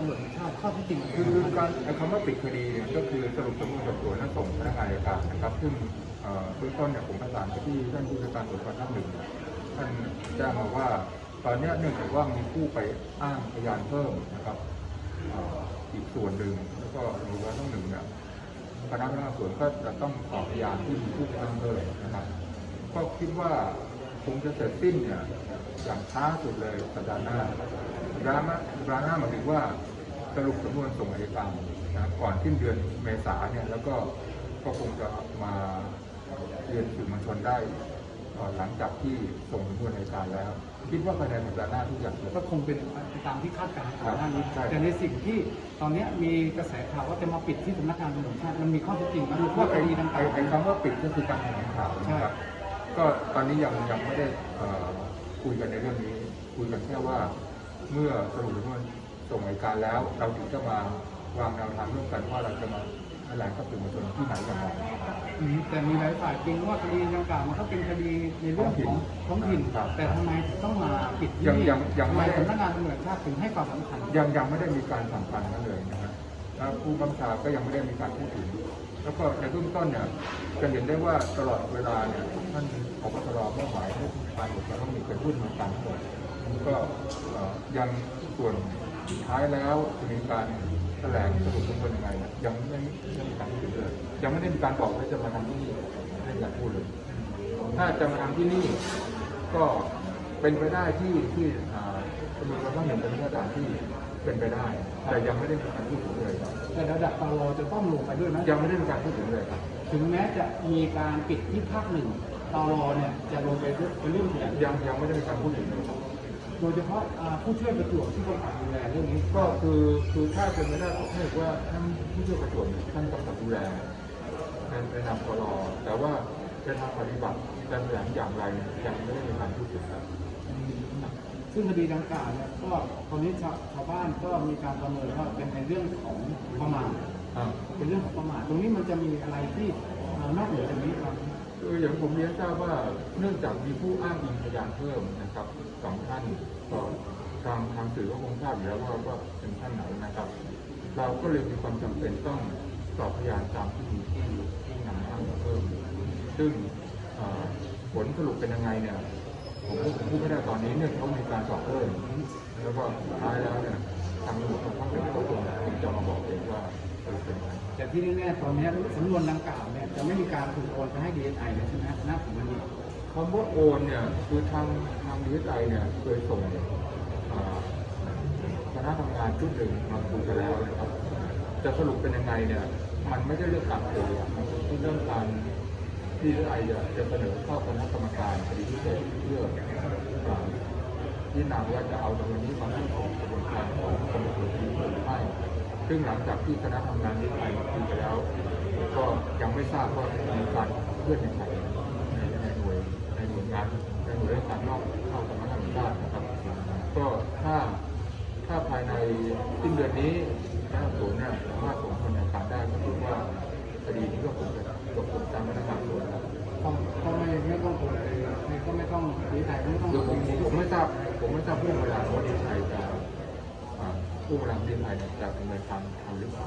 ตำรวจแห่งชาติข้อเที่จริงคือคือการไอ้คำว่าปิดคดีเนี่ยก็คือสรุปสำนวนสอบสวนแล้วส่งพนักงานอัยการนะครับ ซึ่งเบื้องต้นเนี่ยผมประสานไปที่ท่านผู้การตำรวจภาคหนึ่งเนี่ยท่านแจ้งมาว่า ตอนนี้เนื่องจากว่ามีผู้ไปอ้างพยานเพิ่มนะครับอีกส่วนหนึ่งแล้วก็ตำรวจภาคหนึ่งเนี่ยคณะพนักงานสวนก็จะต้องสอบพยานที่มีผู้ไปอ้างเพิ่มนะครับ ก็คิดว่าคงจะเสร็จสิ้นเนี่ยอย่างช้าสุดเลยสัปดาห์หน้าสัปดาห์หน้าสัปดาห์หน้าหมายถึงว่า รุปสำนวนส่งอัยการนะก่อนสิ้นเดือนเมษาเนี่ยแล้วก็ก็คงจะมาเรียนสื่อมวลชนได้เอ่อหลังจากที่ส่งสำนวนอัยการแล้ว คิดว่าภายในสัปดาห์หน้าทุกอย่างจะก็คงเป็นไปตามที่คาดการณ์ก่อนหน้านี้ใช่แต่ในสิ่งที่ตอนเนี้ยมีกระแสข่าวว่าจะมาปิดที่สำนักงานตำรวจแห่งชาติมันมีข้อเท็จจริงไหมคือว่าว่าคไอ้ดีดังกไอ้ล่าวไอ้คำว่าปิดก็คือการแถลงข่าวนะครับก็ตอนนี้ยังยังไม่ได้เอ่อคุยกันในเรื่องนี้ คุยกันแค่ว่าเมื่อสรุปสำนวน ส่งอัยการแล้ว เราถึงจะมาวางแนวทางร่วมกันว่าเราจะมาแถลงกับสื่อมวลชนที่ไหนอย่างไรอืมแต่มีหลายฝ่ายจริงว่าคดีดังกล่าวมันก็เป็นคดีในเรื่องของท้องถิ่นครับแต่ทำไมถึงต้องมาปิดที่ยังนี่ยังยังทำไมไม่ได้สำนักงานตำรวจแห่งชาติถึงให้ความสำคัญ ยังยังไม่ได้มีการสั่งการนั้นเลยนะครับแล้วผู้บัญชาก็ยังไม่ได้มีการพูดถึง แล้วก็ในเบื้องต้นเนี่ยจะเห็นได้ว่าตลอดเวลาเนี่ยท่านผบตรมอบหมายให้ผู้การตำรวจต้องมีเป็นผู้ดำเนินการทั้งหมดก็เอ่อยังส่วน สุดท้ายแล้วจะมีการแถลงสรุปสำนวนยังไงเนี่ยยังไม่ไม่ได้มีการพูดถึงเลยยังไม่ได้มีการบอกว่าจะมาทำที่นี่ให้การพูดเลยถ้าจะมาทำที่นี่ก็เป็นไปได้ที่ที่อ่าตำรวจเราต้องเห็นเป็นมาตรฐานที่เป็นไปได้ แต่ยังไม่ได้มีการพูดถึงเลยครับแต่ระดับตลจะต้องลงไปด้วยไหมยังไม่ได้มีการพูดถึงเลยครับถึงแม้จะมีการปิดที่ภาคหนึ่งตลเนี่ยจะลงไปด้วยเป็นเรื่องใหญ่ยังยังไม่ได้มีการพูดถึงเลยครับ โดยเฉพาะอ่าผู้ช่วยประจวบที่กำกับดูแลเรื่องนี้ก็คือคือถ้าเป็นไปได้ผมให้ว่าท่านผู้ช่วยประจวบเนี่ยท่านกำกับดูแลในในนามกรแต่ว่าจะทางปฏิบัติจะแถลงอย่างไรเนี่ยยังไม่ได้มีการพูดถึงครับซึ่งคดีดังกล่าวเนี่ยก็ตอนนี้ชาวชาวบ้านก็มีการประเมินว่าเป็นในเรื่องของประมาทอ่าเป็นเรื่องของประมาทตรงนี้มันจะมีอะไรที่เอ่อนอกเหนือจากนี้ครับ คืออย่างผมเรียนทราบว่าเนื่องจากมีผู้อ้างอิงพยานเพิ่มนะครับสองท่านก็ทางทางสื่อก็คงทราบอยู่แล้วว่าว่าเป็นท่านไหนนะครับ เราก็เลยมีความจำเป็นต้องสอบพยานตามที่มีที่ที่นำอ้างเพิ่ม ซึ่งผลสรุปเป็นยังไงเนี่ยผมก็ผมพูดไม่ได้ตอนนี้เนื่องจากว่ามีการสอบเพิ่มแล้วก็สุดท้ายแล้วเนี่ยทางตำรวจทางภาคหนึ่ ที่แน่ๆตอนนี้สำนวนดังกล่าวเนี่ยจะไม่มีการถูกโอนไปให้ดีเอสไอเลยใช่ไหมณถึงวันนี้คำว่าโอนเนี่ยคือทางทางดีไอเนี่ยเคยส่งคณะทำงานชุดหนึ่งมาคุยกันแล้วนะครับจะสรุปเป็นยังไงเนี่ยมันไม่ได้เรื่องการโอนมันเป็นเรื่องการที่ดีไอจะเสนอเข้าคณะกรรมการคดีพิเศษเพื่ออ่าพิจารณาว่าจะเอาตรงนี้มาให้ของกระบวนการ ซึ่งหลังจากที่คณะทำงานดีไอคุยกันแล้ว ก็ยังไม่ทราบว่ามีการเคลื่อนยังไงในในหน่วยในหน่วยงานในหน่วยราชการนอกเข้าสำนักงานตำรวจแห่งชาตินะครับ ก็ถ้าถ้าภายในสิ้นเดือนนี้พนักงานสวนเนี่ยสามารถส่งคนในการได้ก็คิดว่าคดีนี้ก็คงจะจบลงตามพนักงานสวนแล้วต้องก็ไม่ไม่ต้องโอนไปก็ไม่ต้องดีเอสไม่ต้องผมผมไม่ทราบผมไม่ทราบผู้เวลาว่า ผู้นำที่ไทยเนี่ยจะดำเนินการทำหรือเปล่า